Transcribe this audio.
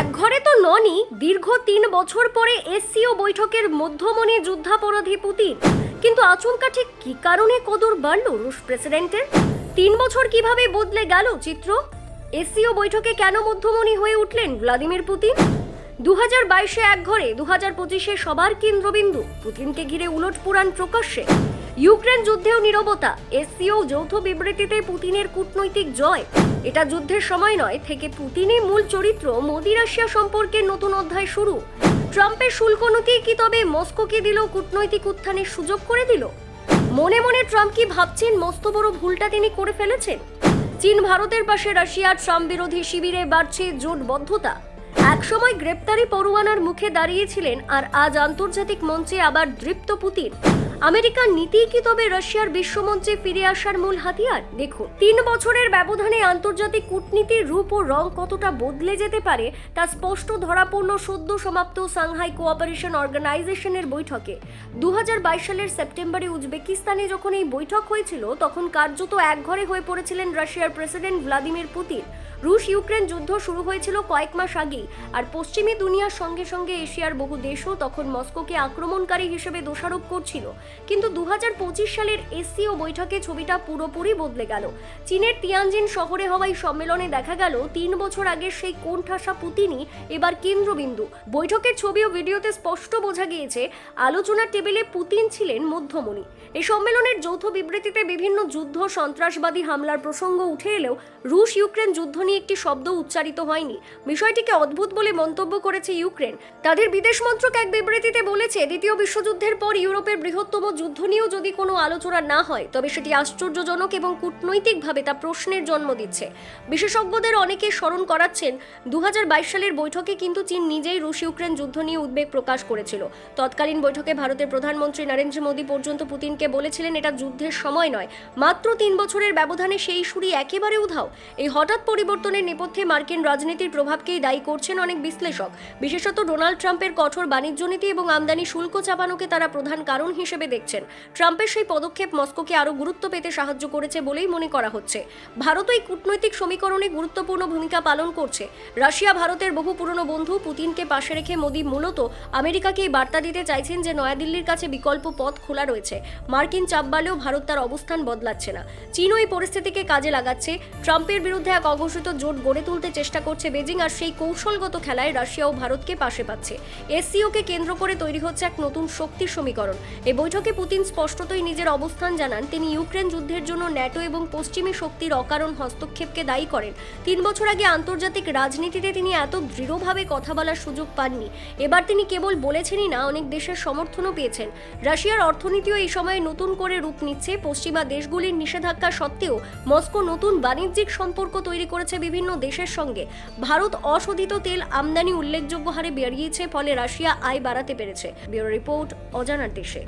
এক ঘরে তো ননি দীর্ঘ তিন বছর পরে এসসিও বৈঠকের মধ্যমণি যুদ্ধাপরাধী পুতিন। কিন্তু আচমকা ঠিক কি কারণে কদর বাড়ল রুশ প্রেসিডেন্টের? তিন বছর কীভাবে বদলে গেল চিত্র? এসসিও বৈঠকে কেন মধ্যমণি হয়ে উঠলেন ভ্লাদিমির পুতিন? দু হাজার বাইশে একঘরে দু হাজার পঁচিশে সবার কেন্দ্রবিন্দু। পুতিনকে ঘিরে উলট পুরাণ প্রকাশ্যে। ইউক্রেন যুদ্ধেও নীরবতা, এসসিও যৌথ বিবৃতিতে পুতিনের কূটনৈতিক জয়। এটা যুদ্ধের সময় নয়, থেকে পুতিনই মূল চরিত্র মোদি রাশিয়া সম্পর্কে নতুন অধ্যায় শুরু। ট্রাম্পের শুল্ক নীতি কি তবে মস্কোকে দিল কূটনৈতিক উত্থানের সুযোগ করে দিল? মনে মনে ট্রাম্প কি ভাবছেন মস্ত বড় ভুলটা তিনি করে ফেলেছেন? চীন, ভারতের পাশে রাশিয়ার ট্রাম্প বিরোধী শিবিরে বাড়ছে জোটবদ্ধতা। একসময় গ্রেপ্তারি পরোয়ানার মুখে দাঁড়িয়েছিলেন আর আজ আন্তর্জাতিক মঞ্চে আবার দৃপ্ত পুতিন। আমেরিকার নীতি কি তবে রাশিয়ার বিশ্বমঞ্চে ফিরে আসার মূল হাতিয়ার? দেখুন, তিন বছরের ব্যবধানে আন্তর্জাতিক কূটনীতির রূপ ও রং কতটা বদলে যেতে পারে তা স্পষ্ট ধরাপূর্ণ সদ্য সমাপ্ত সাংহাই কোঅপারেশন অর্গানাইজেশনের বৈঠকে। দু হাজার বাইশ সালের সেপ্টেম্বরে উজবেকিস্তানে যখন এই বৈঠক হয়েছিল, তখন কার্যত একঘরে হয়ে পড়েছিলেন রাশিয়ার প্রেসিডেন্ট ভ্লাদিমির পুতিন। রুশ ইউক্রেন যুদ্ধ শুরু হয়েছিল কয়েক মাস আগেই। আর পশ্চিমী দুনিয়ার সঙ্গে সঙ্গে এশিয়ার বহু দেশও তখন মস্কোকে আক্রমণকারী হিসেবে দোষারোপ করছিল। কিন্তু দু সালের এসসিও বৈঠকে ছবিটা পুরোপুরি বদলে গেল। চীনের তিয়ানজিন শহরে হওয়া এই সম্মেলনে দেখা গেল, তিন বছর আগের সেই কোণঠাসা পুতিনই এবার কেন্দ্রবিন্দু। বৈঠকের ছবি ও ভিডিওতে স্পষ্ট বোঝা গিয়েছে, আলোচনার টেবিলে পুতিন ছিলেন মধ্যমণি। এই সম্মেলনের যৌথ বিবৃতিতে বিভিন্ন যুদ্ধ, সন্ত্রাসবাদী হামলার প্রসঙ্গ উঠে এলেও রুশ ইউক্রেন যুদ্ধ নিয়ে একটি শব্দ উচ্চারিত হয়নি। বিষয়টিকে অদ্ভুত বলে মন্তব্য করেছে ইউক্রেন। তাদের বিদেশ মন্ত্রক এক বিবৃতিতে বলেছে, দ্বিতীয় বিশ্বযুদ্ধের পর ইউরোপের বৃহত্তম যুদ্ধ নিয়েও যদি কোনো আলোচনা না হয়, তবে সেটি আশ্চর্যজনক এবং কূটনৈতিকভাবে তা প্রশ্নের জন্ম দিচ্ছে। বিশেষজ্ঞদের অনেকে স্মরণ করাচ্ছেন দু হাজার বাইশ সালের বৈঠকে কিন্তু চীন নিজেই রুশ ইউক্রেন যুদ্ধ নিয়ে উদ্বেগ প্রকাশ করেছিল। তৎকালীন বৈঠকে ভারতের প্রধানমন্ত্রী নরেন্দ্র মোদী পর্যন্ত পুতিনকে বলেছিলেন, এটা যুদ্ধের সময় নয়, মাত্র তিন বছরের ব্যবধানে সেই সুরি একেবারে উধাও। এই হঠাৎ পরিবর্তনের নেপথ্যে মার্কিন রাজনীতির প্রভাবকেই দায়ী করছেন অনেক বিশ্লেষক। বিশেষত ডোনাল্ড ট্রাম্পের কঠোর বাণিজ্য নীতি এবং আমদানি শুল্ক চাপানোকে তারা প্রধান কারণ হিসেবে দেখছেন। ট্রাম্পের সেই পদক্ষেপ মস্কোকে আরও গুরুত্ব পেতে সাহায্য করেছে বলেই মনে করা হচ্ছে। ভারত এই কূটনৈতিক সমীকরণে গুরুত্বপূর্ণ ভূমিকা পালন করছে। রাশিয়া ভারতের বহু পুরনো বন্ধু পুতিনকে পাশে রেখে মোদী মূলত আমেরিকাকে এই বার্তা দিতে চাইছেন যে নয়াদিল্লির কাছে বিকল্প পথ খোলা রয়েছে। মার্কিন চাপ বাড়লেও ভারত তার অবস্থান বদলাচ্ছে না। চীনও এই পরিস্থিতিকে কাজে লাগাচ্ছে। ট্রাম্পের বিরুদ্ধে এক অঘোষিত জোট গড়ে তুলতে চেষ্টা করছে বেজিং আর সেই কৌশলগত খেলায় রাশিয়া ও ভারতকে পাশে পাচ্ছে। এসসিওকে কেন্দ্র করে তৈরি হচ্ছে এক নতুন শক্তির সমীকরণ। এই বৈঠকে পুতিন স্পষ্টতই নিজের অবস্থান জানান, তিনি ইউক্রেন যুদ্ধের জন্য ন্যাটো এবং পশ্চিমী শক্তির অকারণ হস্তক্ষেপকে দায়ী করেন। তিন বছর আগে আন্তর্জাতিক রাজনীতিতে তিনি এত দৃঢ়ভাবে কথা বলার সুযোগ পাননি। এবার তিনি কেবল বলেছেনই না, অনেক দেশের সমর্থনও পেয়েছেন। রাশিয়ার অর্থনীতিও এই সময়ে নতুন করে রূপ নিচ্ছে। পশ্চিমা দেশগুলির নিষেধাজ্ঞা সত্ত্বেও মস্কো নতুন বাণিজ্যিক সম্পর্ক তৈরি করেছে বিভিন্ন দেশের সঙ্গে। ভারত অশোধিত তেল আমদানি উল্লেখযোগ্য হারে বেরিয়েছে ফলে রাশিয়া আয় বাড়াতে পেরেছে। ব্যুরো রিপোর্ট অজানার দেশে।